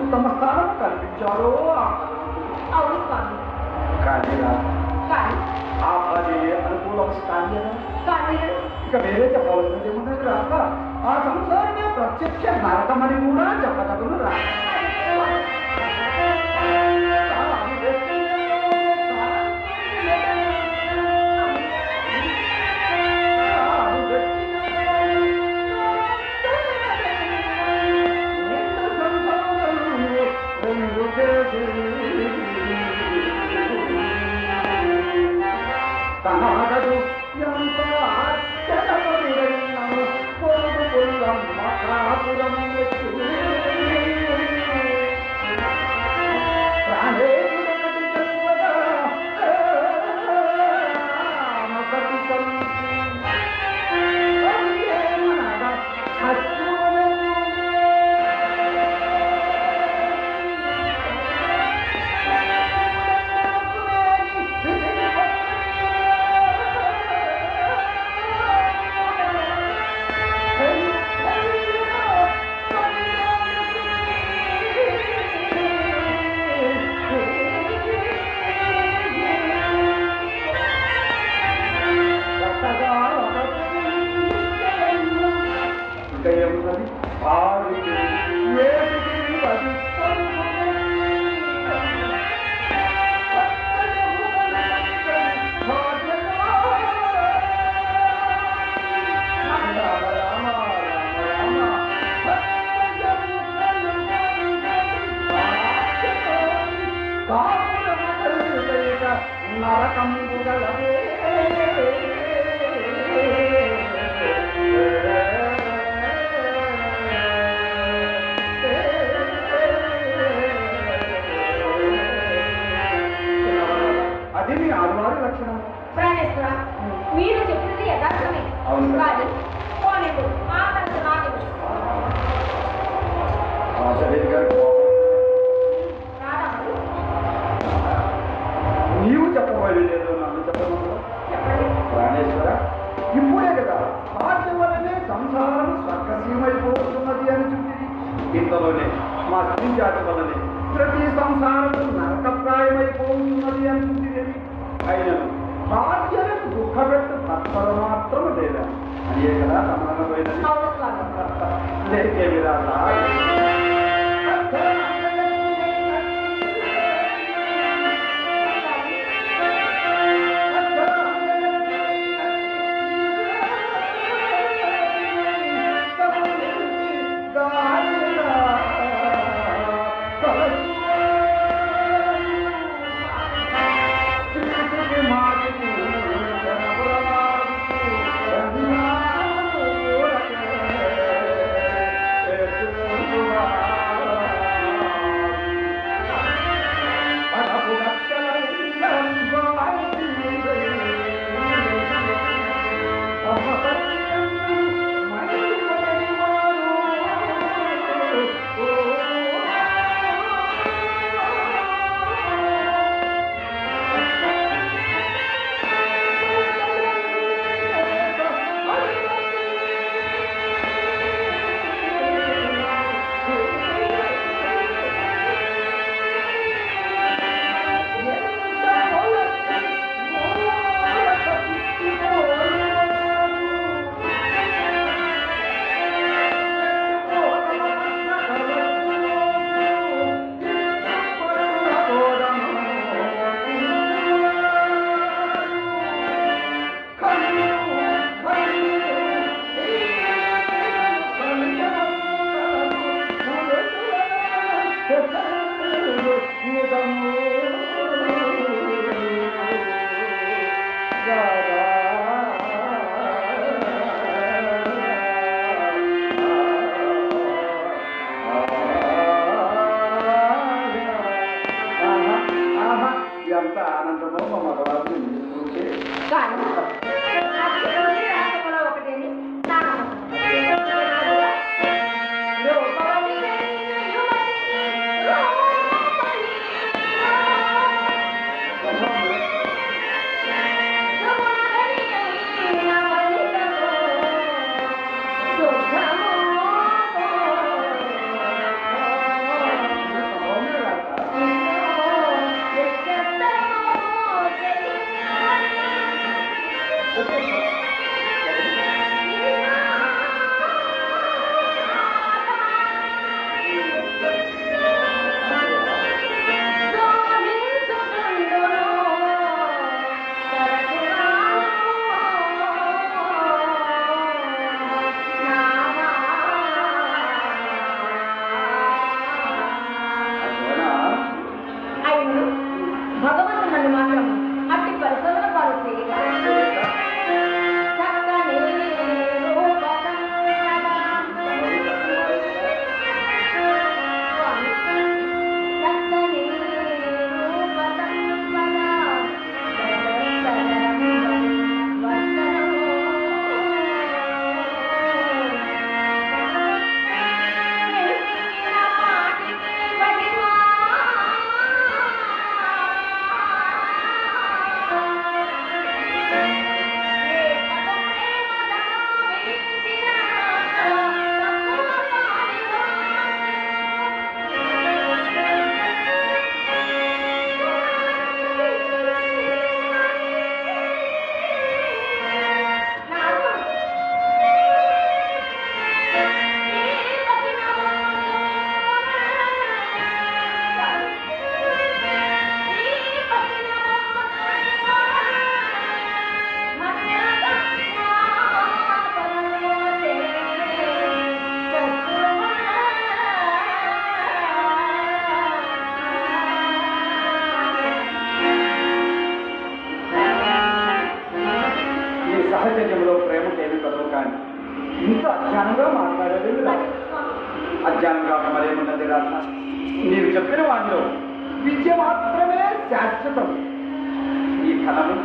ఉత్తమ స్థానం కల్పించారో ఆ భగవంతుడు. అవును స్వామి కానీ రా, కానీ ఆ పని అనుకూలం కానీ కానీ ఇక వేరే చెప్పవలసినది ఏమున్నది రాక ఆ సంసారమే ప్రత్యక్ష నరకమని కూడా చెప్పగలను రా లక్షణం ప్రాణేశ్వర మీరు చెప్పినది యథార్థమే. అవును. కానీ ఆ సంగతి నాకు నీవు చెప్పబోయేదేదో నన్ను చెప్పమన్నా చెప్పండి. ప్రాణేశ్వర ఇప్పుడే కదా వల్లనే సంసారం స్వర్గసీమైపోతున్నది అని చూపింది ఇంతలోనే మా స్త్రీ జాతి వల్లనే ప్రతి సంసారం చూపింది అయినను భార్యలకు దుఃఖపెట్టు తత్పర మాత్రం లేదా. అదే కదా స్వామి. లేకే ఇంత అజ్ఞానంగా కానీ? మరి స్వామి అజ్ఞానం కాక మరేమున్నది రాధ నీవు చెప్పిన వాటిలో విద్య మాత్రమే శాశ్వతం. ఈ ధనము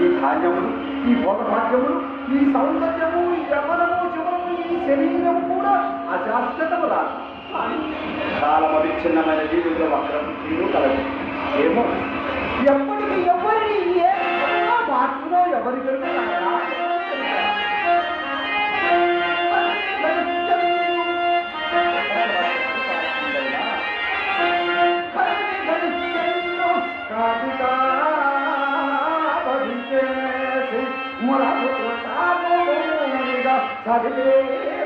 ఈ ధాన్యములు ఈ భోగభాగ్యములు ఈ సౌందర్యము ఈ యవనము జమము ఈ శరీరము కూడా అశాశ్వతము రాదు. కాలం అవిచ్ఛిన్నమైన జీవితంలో వక్రం తీరు కలదు. ఏమో? ఎప్పటికీ ఎవరిని ఏ మార్చునో ఎవరి মোরা মোরা সাধে